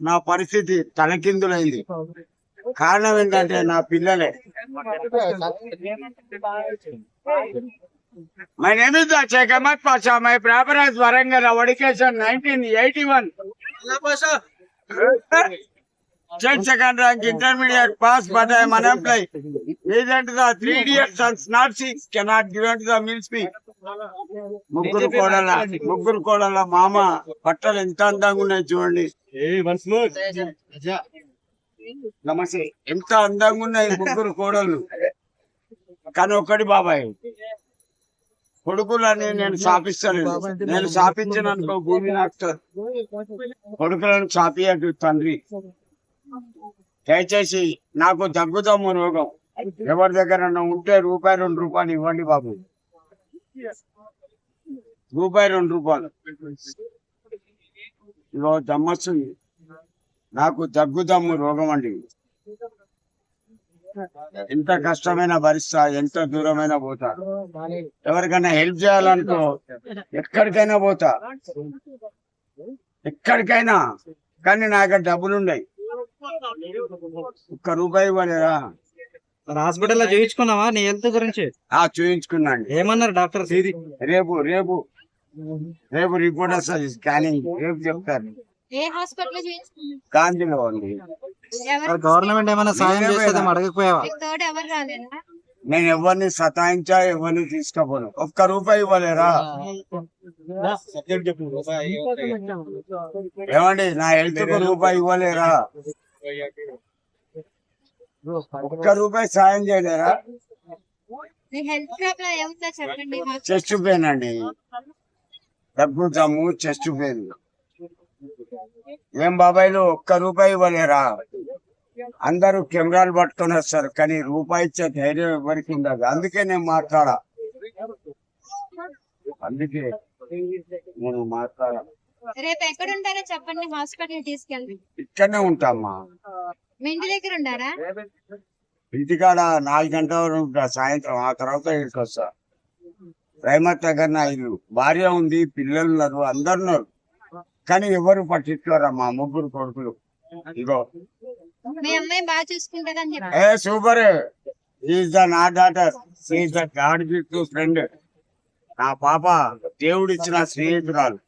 నా పరిస్థితి తలకిందులైంది. కారణం ఏంటంటే నా పిల్లలే. My name is Pasha my ప్రాపరాజ్ Warangal education nineteen eighty one second rank intermediate pass but మన unemploy recent the three years and snot cannot given to the P ముగ్గురు కోడల ముగ్గురు కోడల మామ బట్టలు ఎంత అందంగా ఉన్నాయి చూడండి. నమస్తే. ఎంత అందంగా ఉన్నాయి ముగ్గురు కోడలు కానీ ఒక్కటి బాబాయ్. కొడుకులని నేను శాపిస్తాను నేను శాపించిన అనుకో భూమి నాకు కొడుకులను శాపియటు తండ్రి. దయచేసి నాకు దగ్గుదమ్ము రోగం. ఎవరి దగ్గర ఉంటే రూపాయి రెండు రూపాయలు ఇవ్వండి బాబు. రూపాయి రెండు రూపాయలు. ఇదో దమ్మొస్తుంది నాకు దగ్గుదమ్ము రోగం అండి. ఎంత కష్టమైన భరిస్తా ఎంత దూరమైనా పోతా. ఎవరికైనా హెల్ప్ చేయాలనుకో ఎక్కడికైనా పోతా. ఎక్కడికైనా. కానీ నా దగ్గర ఒక్క రూపాయి ఇవ్వలేరా హాస్పిటల్లో చూయించుకున్నావా? నీ హెల్త్ గురించి? ఆ చూయించుకున్నాండి ఏమన్నారు డాక్టర్? ఇది రేపు రేపు రేపు రిపోర్ట్ వస్తుంది స్కానింగ్. రేపు చెప్తారు. ఏ హాస్పిటల్ ఉంది గవర్నమెంట్ ఏమైనా సాయం పోయినా. అడగకపోయావా? నేను ఎవరిని సతాయించా ఎవరిని తీసుకపోను. ఒక్క రూపాయి ఇవ్వలేరా? ఏమండి నా హెల్త్ రూపాయి ఇవ్వలేరా? ఒక్క రూపాయి సాయం చేయలేరా? చెస్ట్ పెయిన్ అండి. దగ్గు జమ్ము చెస్ట్ పెయిన్. ఏం బాబాయ్లు ఒక్క రూపాయి ఇవ్వలేరా? అందరూ కెమెరాలు పట్టుకొని వస్తారు కానీ రూపాయి ఇచ్చే ధైర్యం ఎవరికి ఉండదు. అందుకే నేను మాట్లాడా. అందుకే నేను మాట్లాడా. రేపు ఎక్కడ ఉంటారో చెప్పండి హాస్పిటల్ తీసుకెళ్ళి ఇక్కడనే ఉంటామ్మా మీ ఇంటి దగ్గర ఉండారా? ఇంటికాడ నాలుగు గంటల వరకు ఉంటా. సాయంత్రం ఆ తర్వాత ఇక్కడికి వస్తా. రైమత్ దగ్గర నా ఇల్లు భార్య ఉంది పిల్లలు ఉన్నారు అందరు ఉన్నారు. కానీ ఎవరు ముగ్గురు కొడుకులు? ఇగో. మీ అమ్మాయి బాగా చూసుకుంటారని చెప్పి ఏ సూపర్. ఈజ్ ద నా daughter is the god gift friend నా పాప దేవుడిచ్చిన స్నేహితురాలు.